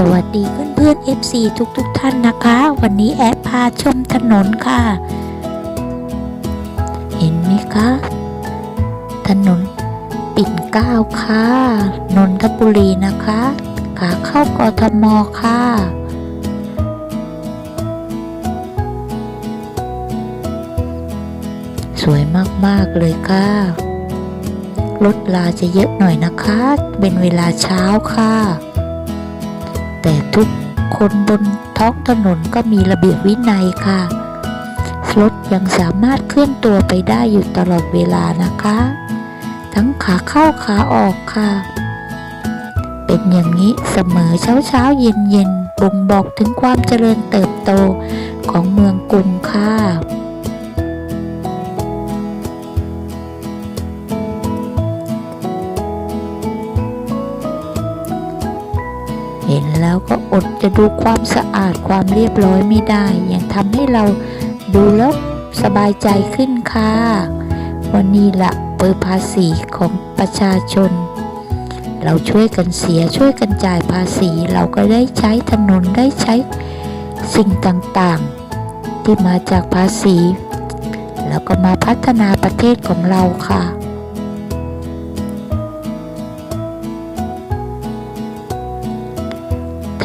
สวัสดีเพื่อนเพื่อน FC ทุกทุกๆท่านนะคะ วันนี้แอดพาชมถนนค่ะ เห็นไหมคะ ถนนปิ่นเกล้าค่ะ นนทบุรีนะคะ ขาเข้ากทมค่ะ สวยมาก ๆ เลยค่ะรถลาจะเยอะหน่อยนะคะ เป็นเวลาเช้าค่ะ แต่ทุกคนบนท้องถนนก็มีระเบียบวินัยค่ะ รถยังสามารถเคลื่อนตัวไปได้อยู่ตลอดเวลานะคะ ทั้งขาเข้าขาออกค่ะ เป็นอย่างนี้เสมอเช้าเช้าเย็นเย็นบ่งบอกถึงความเจริญเติบโตของเมืองกรุงค่ะ แล้วก็อดจะดูความสะอาดความเรียบร้อยไม่ได้ ยังทำให้เราดูแล้วสบายใจขึ้นค่ะ วันนี้ละเปิดภาษีของประชาชน เราช่วยกันเสียช่วยกันจ่ายภาษีเราก็ได้ใช้ถนนได้ใช้สิ่งต่างๆ ที่มาจากภาษี แล้วก็มาพัฒนาประเทศของเราค่ะ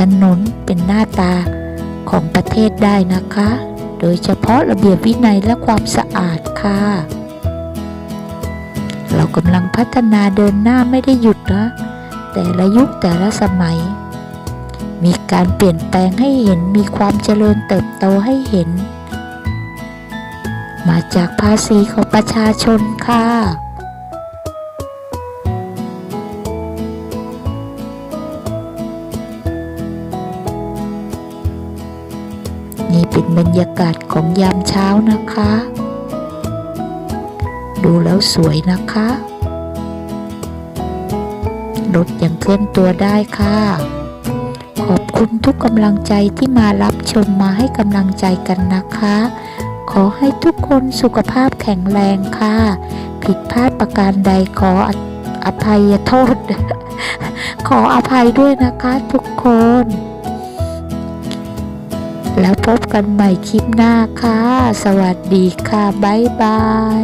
ถนนเป็นหน้าตาของประเทศได้นะคะ โดยเฉพาะระเบียบวินัยและความสะอาดค่ะ เรากำลังพัฒนาเดินหน้าไม่ได้หยุดนะ แต่ละยุคแต่ละสมัย มีการเปลี่ยนแปลงให้เห็นมีความเจริญเติบโตให้เห็น มาจากภาษีของประชาชนค่ะ นี่เป็นบรรยากาศของยามเช้านะคะ ดูแล้วสวยนะคะ รถยังเคลื่อนตัวได้ค่ะ ขอบคุณทุกกำลังใจที่มารับชมมาให้กำลังใจกันนะคะ ขอให้ทุกคนสุขภาพแข็งแรงค่ะ ผิดพลาดประการใดขอออภัยโทษ ขออภัยด้วยนะคะทุกคน แล้วพบกันใหม่คลิปหน้าค่ะ สวัสดีค่ะ บ๊ายบาย